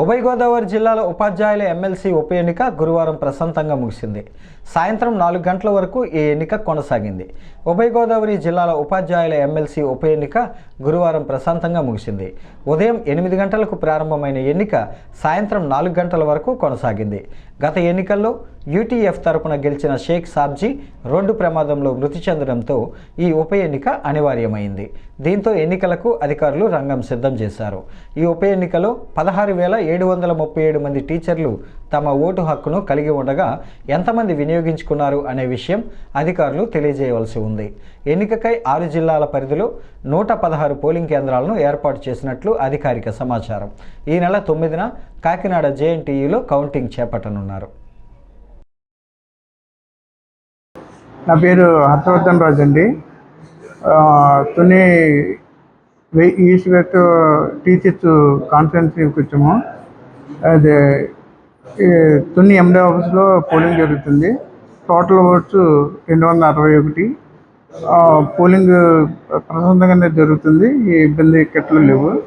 ఉభయ గోదావరి జిల్లాలో ఉపాధ్యాయుల ఎమ్మెల్సీ ఉప ఎన్నిక గురువారం ప్రశాంతంగా ముగిసింది. సాయంత్రం నాలుగు గంటల వరకు ఈ ఎన్నిక కొనసాగింది. ఉభయ గోదావరి జిల్లాల ఉపాధ్యాయుల ఎమ్మెల్సీ ఉప ఎన్నిక గురువారం ప్రశాంతంగా ముగిసింది. ఉదయం ఎనిమిది గంటలకు ప్రారంభమైన ఎన్నిక సాయంత్రం నాలుగు గంటల వరకు కొనసాగింది. గత ఎన్నికల్లో యూటీఎఫ్ తరపున గెలిచిన షేక్ సాబ్జీ రోడ్డు ప్రమాదంలో మృతి చెందడంతో ఈ ఉప ఎన్నిక అనివార్యమైంది. దీంతో ఎన్నికలకు అధికారులు రంగం సిద్ధం చేశారు. ఈ ఉప ఎన్నికలో పదహారు వేల ఏడు వందల ముప్పై ఏడు మంది టీచర్లు తమ ఓటు హక్కును కలిగి ఉండగా ఎంతమంది వినియోగించుకున్నారు అనే విషయం అధికారులు తెలియజేయవలసి ఉంది. ఎన్నికకై ఆరు జిల్లాల పరిధిలో నూట పదహారు పోలింగ్ కేంద్రాలను ఏర్పాటు చేసినట్లు అధికారిక సమాచారం. ఈ నెల తొమ్మిదిన కాకినాడ జేఎన్టీయూలో కౌంటింగ్ చేపట్టనున్నారు. నా పేరు హర్షవర్ధన్ రాజు అండి. తుని వే- టీచర్స్ కాన్ఫరెన్స్కి వచ్చాము అదే తొన్ని ఎండే ఆఫీస్లో పోలింగ్ జరుగుతుంది. టోటల్ ఓట్స్ రెండు వందల అరవై ఒకటి పోలింగ్ ప్రశాంతంగానే జరుగుతుంది. ఈ ఇబ్బంది కెట్లు లేవు.